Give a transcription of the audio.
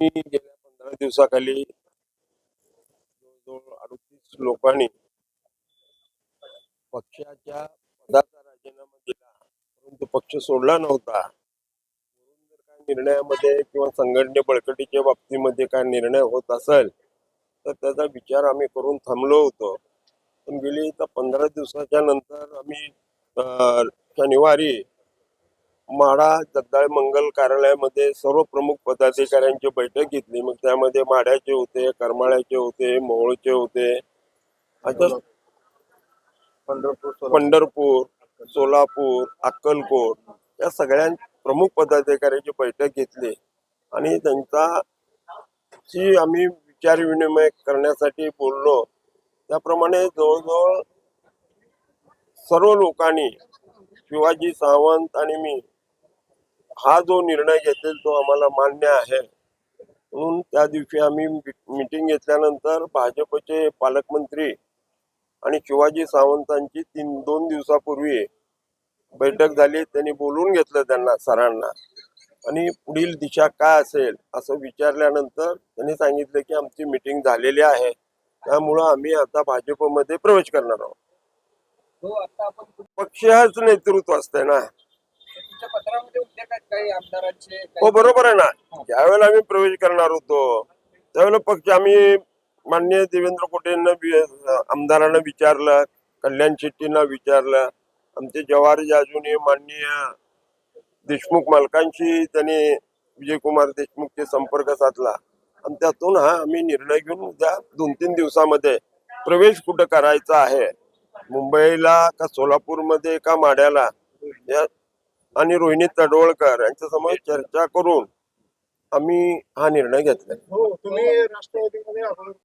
मी गेल्या पंधरा दिवसाखाली जवळजवळ अडतीस लोकांनी पक्षाच्या पदाचा राजीनामा दिला. परंतु पक्ष सोडला नव्हता. म्हणून जर काय निर्णयामध्ये किंवा संघटने बळकटीच्या बाबतीमध्ये काय निर्णय होत असेल तर त्याचा विचार आम्ही करून थांबलो होतो. पण गेली तर पंधरा दिवसाच्या नंतर आम्ही शनिवारी माडा जगदाळे मंगल कार्यालयामध्ये सर्व प्रमुख पदाधिकाऱ्यांची बैठक घेतली. मग त्यामध्ये माड्याचे होते करमाळ्याचे होते मोहोळचे होते. आता पंढरपूर पंढरपूर सोलापूर अक्कलकोट या सगळ्या प्रमुख पदाधिकाऱ्यांची बैठक घेतली. आणि त्यांचा ची आम्ही विचार विनिमय करण्यासाठी बोललो त्याप्रमाणे जवळजवळ सर्व लोकांनी शिवाजी सावंत आणि मी हा जो निर्णय घेतील तो आम्हाला मान्य आहे. म्हणून त्या दिवशी आम्ही मिटिंग घेतल्यानंतर भाजपचे पालकमंत्री आणि शिवाजी सावंतांची तीन दोन दिवसापूर्वी बैठक झाली. त्यांनी बोलून घेतलं त्यांना सरांना. आणि पुढील दिशा काय असेल असं विचारल्यानंतर त्यांनी सांगितलं की आमची मिटिंग झालेली आहे. त्यामुळं आम्ही आता भाजपमध्ये प्रवेश करणार आहोत. पक्षाच नेतृत्व असतंय ना. काही आमदारांचे काही- हो बरोबर आहे ना. ज्यावेळेला आम्ही प्रवेश करणार होतो त्यावेळेला पक्ष आम्ही माननीय देवेंद्र कोटेंना आमदारांना विचारलं कल्याण शेट्टींना विचारलं. आमचे जवाहर अजूनही माननीय देशमुख मालकांशी त्यांनी विजयकुमार देशमुखचे संपर्क साधला. आणि त्यातून हा आम्ही निर्णय घेऊन उद्या दोन तीन दिवसामध्ये प्रवेश कुठं करायचा आहे? मुंबईला का सोलापूरमध्ये का माड्याला? या आणि रोहिणी तडवळकर यांच्या समोर चर्चा करून आम्ही हा निर्णय घेतला.